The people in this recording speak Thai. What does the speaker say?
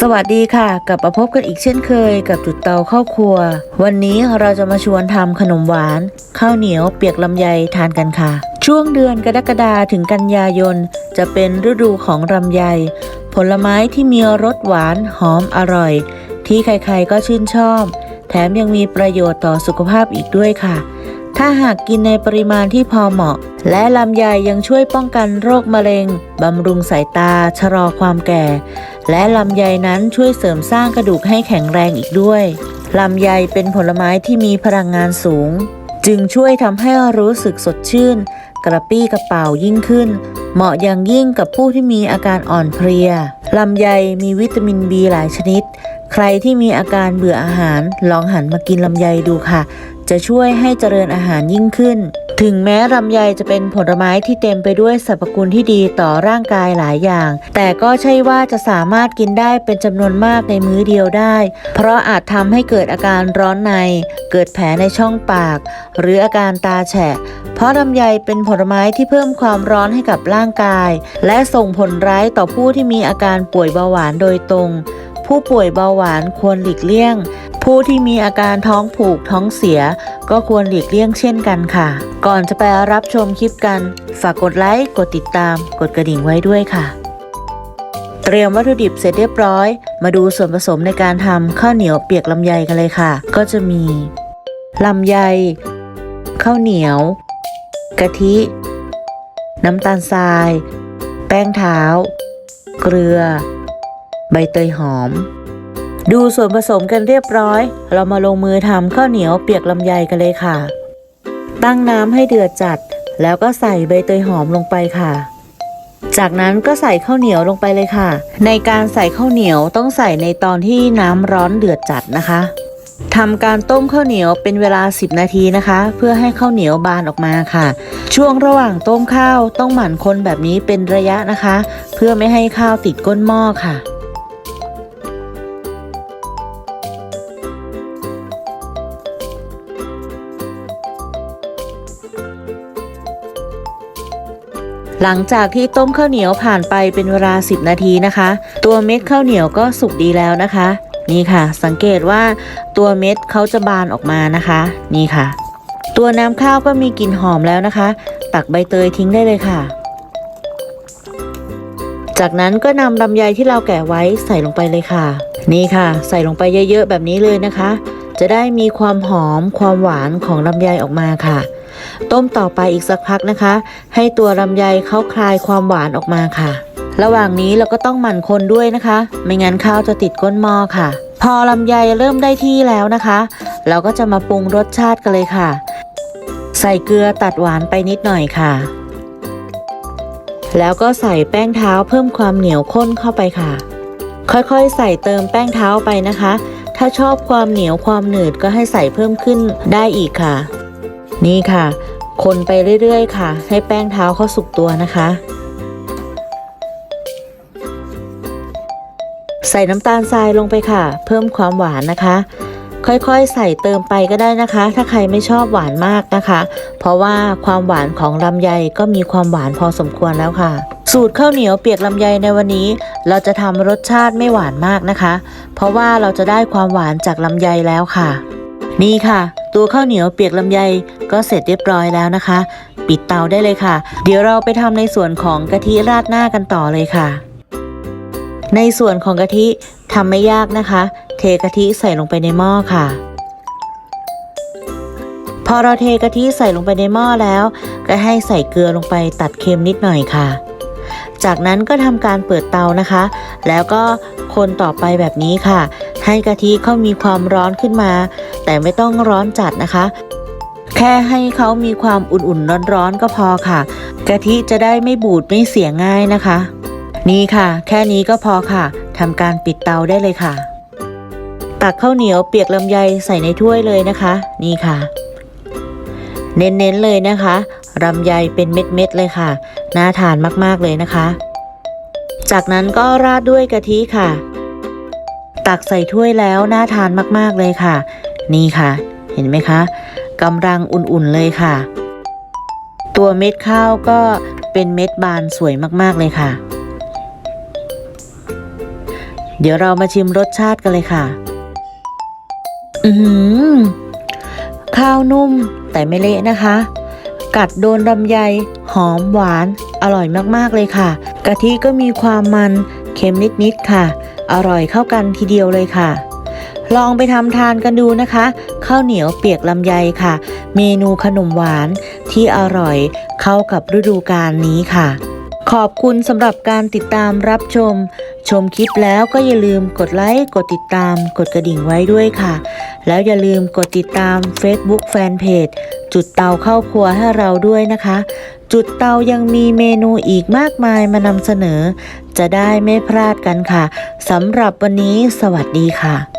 สวัสดีค่ะกลับมาพบกันอีกเช่นเคยกับจุดเตาเข้าครัว วันนี้เราจะมาชวนทำขนมหวาน ข้าวเหนียวเปียกลำไยทานกันค่ะ ช่วงเดือนกรกฎาถึงกันยายน จะเป็นฤดูของลำไย ผลไม้ที่มีรสหวานหอมอร่อย ที่ใครๆก็ชื่นชอบ แถมยังมีประโยชน์ต่อสุขภาพอีกด้วยค่ะ ถ้าหากกินในปริมาณที่พอเหมาะ และลำไยยังช่วยป้องกันโรคมะเร็งบำรุงสายตาชะลอความแก่ และลำไยนั้นช่วยเสริมสร้างกระดูกให้แข็งแรงอีกด้วย ลำไยเป็นผลไม้ที่มีพลังงานสูง จึงช่วยทำให้รู้สึกสดชื่น กระปี้กระเป๋ายิ่งขึ้น เหมาะอย่างยิ่งกับผู้ที่มีอาการอ่อนเพลีย ลำไยมีวิตามินบีหลายชนิด ใครที่มีอาการเบื่ออาหาร ลองหันมากินลำไยดูค่ะ จะช่วยให้เจริญอาหารยิ่งขึ้น ถึงแม้ลำไยจะเป็นผลไม้ที่เต็มไปด้วยสรรพคุณที่ดีต่อร่างกายหลายอย่าง แต่ก็ใช่ว่าจะสามารถกินได้เป็นจำนวนมากในมื้อเดียวได้ เพราะอาจทำให้เกิดอาการร้อนใน เกิดแผลในช่องปาก หรืออาการตาแฉะ เพราะลำไยเป็นผลไม้ที่เพิ่มความร้อนให้กับร่างกาย และส่งผลร้ายต่อผู้ที่มีอาการป่วยเบาหวานโดยตรง ผู้ป่วยเบาหวานควรหลีกเลี่ยง ผู้ที่มีอาการท้องผูกท้องเสีย ก็ควรหลีกเลี่ยงเช่นกันค่ะ ก่อนจะไปรับชมคลิปกัน ฝากกดไลค์กดติดตาม กดกระดิ่งไว้ด้วยค่ะ เตรียมวัตถุดิบเสร็จเรียบร้อย มาดูส่วนผสมในการทำข้าวเหนียวเปียกลำไยกันเลยค่ะ ก็จะมีลำไย ข้าวเหนียว กะทิ น้ำตาลทราย แป้งเท้า เกลือ ใบเตยหอม ดูส่วนผสมกันเรียบร้อย เรามาลงมือทำข้าวเหนียวเปียกลำไยกันเลยค่ะ ตั้งน้ำให้เดือดจัด แล้วก็ใส่ใบเตยหอมลงไปค่ะ จากนั้นก็ใส่ข้าวเหนียวลงไปเลยค่ะ ในการใส่ข้าวเหนียวต้องใส่ในตอนที่น้ำร้อนเดือดจัดนะคะทำการต้มข้าวเหนียวเป็นเวลา 10 นาทีนะคะ เพื่อให้ข้าวเหนียวบานออกมาค่ะ ช่วงระหว่างต้มข้าวต้องหมั่นคนแบบนี้เป็นระยะนะคะ เพื่อไม่ให้ข้าวติดก้นหม้อค่ะ หลังจากที่ต้มข้าวเหนียวผ่านไปเป็นเวลา 10 นาทีนะคะ ตัวเม็ดข้าวเหนียวก็สุกดีแล้วนะคะ นี่ค่ะ สังเกตว่าตัวเม็ดเขาจะบานออกมานะคะ นี่ค่ะ ตัวน้ำข้าวก็มีกลิ่นหอมแล้วนะคะ ตักใบเตยทิ้งได้เลยค่ะ จากนั้นก็นำลำไยที่เราแกะไว้ใส่ลงไปเลยค่ะ นี่ค่ะ ใส่ลงไปเยอะๆแบบนี้เลยนะคะ จะได้มีความหอมความหวานของลำไยออกมาค่ะ ต้มต่อไปอีกสักพักนะคะ ให้ตัวลำไยเขาคลายความหวานออกมาค่ะ ระหว่างนี้เราก็ต้องหมั่นคนด้วยนะคะ ไม่งั้นข้าวจะติดก้นหม้อค่ะ พอลำไยเริ่มได้ที่แล้วนะคะ เราก็จะมาปรุงรสชาติกันเลยค่ะ ใส่เกลือตัดหวานไปนิดหน่อยค่ะ แล้วก็ใส่แป้งเท้าเพิ่มความเหนียวข้นเข้าไปค่ะ ค่อยๆ ใส่เติมแป้งเท้าไปนะคะถ้าชอบความเหนียวความหนืดก็ให้ใส่เพิ่มขึ้นได้อีกค่ะ นี่ค่ะ คนไปเรื่อยๆ ค่ะ ให้แป้งเท้าเขาสุกตัวนะคะ ใส่น้ำตาลทรายลงไปค่ะ เพิ่มความหวานนะคะ ค่อยๆ ใส่เติมไปก็ได้นะคะ ถ้าใครไม่ชอบหวานมากนะคะ เพราะว่าความหวานของลำไยก็มีความหวานพอสมควรแล้วค่ะสูตรข้าวเหนียวเปียกลำไยในวันนี้ เราจะทำรสชาติไม่หวานมากนะคะ เพราะว่าเราจะได้ความหวานจากลำไยแล้วค่ะ นี่ค่ะ ตัวข้าวเหนียวเปียกลำไยก็เสร็จเรียบร้อยแล้วนะคะ ปิดเตาได้เลยค่ะ เดี๋ยวเราไปทำในส่วนของกะทิราดหน้ากันต่อเลยค่ะ ในส่วนของกะทิทำไม่ยากนะคะ เทกะทิใส่ลงไปในหม้อค่ะ พอเราเทกะทิใส่ลงไปในหม้อแล้ว ก็ให้ใส่เกลือลงไปตัดเค็มนิดหน่อยค่ะ จากนั้นก็ทำการเปิดเตานะคะ แล้วก็คนต่อไปแบบนี้ค่ะ ให้กะทิเขามีความร้อนขึ้นมา แต่ไม่ต้องร้อนจัดนะคะ แค่ให้เขามีความอุ่นๆร้อนๆก็พอค่ะ กะทิจะได้ไม่บูดไม่เสียง่ายนะคะ นี่ค่ะ แค่นี้ก็พอค่ะทำการปิดเตาได้เลยค่ะ ตักข้าวเหนียวเปียกลำไยใส่ในถ้วยเลยนะคะ นี่ค่ะ เน้นๆเลยนะคะลำไยเป็นเม็ดๆเลยค่ะ น่าทานมากๆเลยนะคะ จากนั้นก็ราดด้วยกะทิค่ะ ตักใส่ถ้วยแล้วน่าทานมากๆเลยค่ะ นี่ค่ะ เห็นไหมคะกำลังอุ่นๆเลยค่ะ ตัวเม็ดข้าวก็เป็นเม็ดบานสวยมากๆเลยค่ะ เดี๋ยวเรามาชิมรสชาติกันเลยค่ะ อือหือข้าวนุ่มแต่ไม่เละนะคะ กัดโดนลำไยหอมหวานอร่อยมากๆเลยค่ะ กะทิก็มีความมันเค็มนิดๆค่ะ อร่อยเข้ากันทีเดียวเลยค่ะ ลองไปทำทานกันดูนะคะ ข้าวเหนียวเปียกลำไยค่ะ เมนูขนมหวานที่อร่อยเข้ากับฤดูกาลนี้ค่ะ ขอบคุณสำหรับการติดตามรับชม ชมคลิปแล้วก็อย่าลืมกดไลค์กดติดตาม กดกระดิ่งไว้ด้วยค่ะ แล้วอย่าลืมกดติดตาม Facebook Fanpage จุดเตาเข้าครัวให้เราด้วยนะคะ จุดเตายังมีเมนูอีกมากมายมานำเสนอ จะได้ไม่พลาดกันค่ะสำหรับวันนี้สวัสดีค่ะ